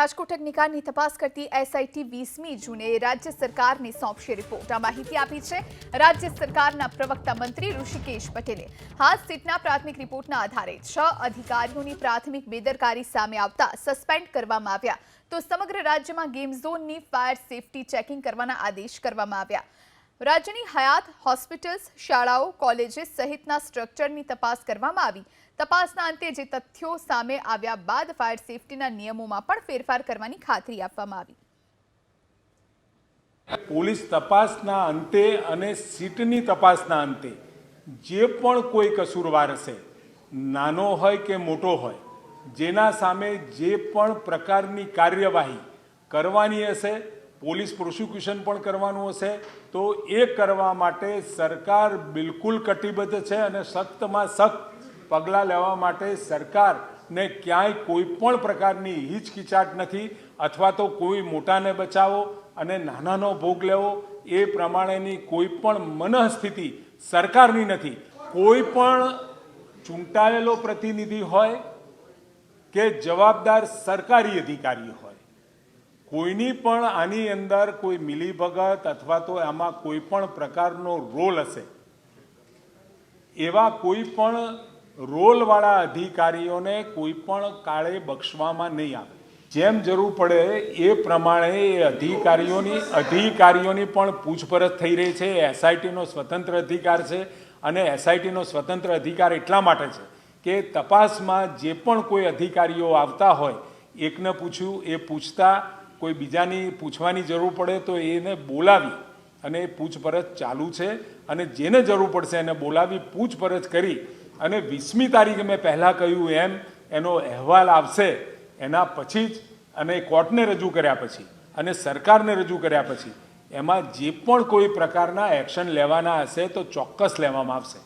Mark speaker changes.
Speaker 1: રાજકોટ અગ્નિકાંડની તપાસ કરતી એસઆઈટી વીસમી જૂને રાજ્ય સરકારને સોંપશે રિપોર્ટ. આ માહિતી આપી છે રાજ્ય સરકારના પ્રવક્તા મંત્રી ઋષિકેશ પટેલે. હાલ સીટના પ્રાથમિક રિપોર્ટના આધારે છ અધિકારીઓની પ્રાથમિક બેદરકારી સામે આવતા સસ્પેન્ડ કરવામાં આવ્યા. તો સમગ્ર રાજ્યમાં ગેમ ઝોનની ફાયર સેફટી ચેકિંગ કરવાના આદેશ કરવામાં આવ્યા. રાજ્યની હયાત હોસ્પિટલ્સ, શાળાઓ કોલેજીસ સહિતના સ્ટ્રક્ચરની તપાસ કરવામાં આવી. તપાસના અંતે જે તથ્યો સામે આવ્યા બાદ ફાયર સેફટીના નિયમોમાં પણ ફેરફાર કરવાની ખાતરી આપવામાં આવી.
Speaker 2: પોલીસ તપાસના અંતે અને સીટની તપાસના અંતે જે પણ કોઈ કસૂરવાર હશે, નાનો હોય કે મોટો હોય, જેના સામે જે પણ પ્રકારની કાર્યવાહી કરવાની હશે પોલીસ પ્રોસિક્યુશન પણ કરવાનું હશે, તો એ કરવા માટે સરકાર બિલકુલ કટિબદ્ધ છે અને સખ્તમાં સખ્ત પગલાં લેવા માટે સરકારને ક્યાંય કોઈ પણ પ્રકારની હિચકિચાટ નથી, અથવા તો કોઈ મોટાને બચાવો અને નાનાનો ભોગ લેવો, એ પ્રમાણેની કોઈ પણ મનઃસ્થિતિ સરકારની નથી. કોઈ પણ ચૂંટાયેલો પ્રતિનિધિ હોય કે જવાબદાર સરકારી અધિકારી હોય. કોઈની પણ આની અંદર કોઈ મિલીભગત અથવા તો આમાં કોઈ પણ પ્રકારનો રોલ હશે. એવા કોઈ પણ રોલવાળા અધિકારીઓને કોઈ પણ કાળે બક્ષવામાં નહીં આવે. જેમ જરૂર પડે એ પ્રમાણે એ અધિકારીઓની અધિકારીઓની પણ પૂછપરછ થઈ રહી છે. એસઆઈટીનો સ્વતંત્ર અધિકાર છે અને એસઆઈટીનો સ્વતંત્ર અધિકાર એટલા માટે છે કે તપાસમાં જે પણ કોઈ અધિકારીઓ આવતા હોય, એકને પૂછ્યું, એ પૂછતા કોઈ બીજાની પૂછવાની જરૂર પડે તો એને બોલાવી અને એ પૂછપરછ ચાલુ છે અને જેને જરૂર પડશે એને બોલાવી પૂછપરછ કરી અને વીસમી તારીખે મેં પહેલાં કહ્યું એમ, એનો અહેવાલ આવશે એના પછી જ અને કોર્ટને રજૂ કર્યા પછી અને સરકારને રજૂ કર્યા પછી એમાં જે પણ કોઈ પ્રકારના એક્શન લેવાના હશે તો ચોક્કસ લેવામાં આવશે.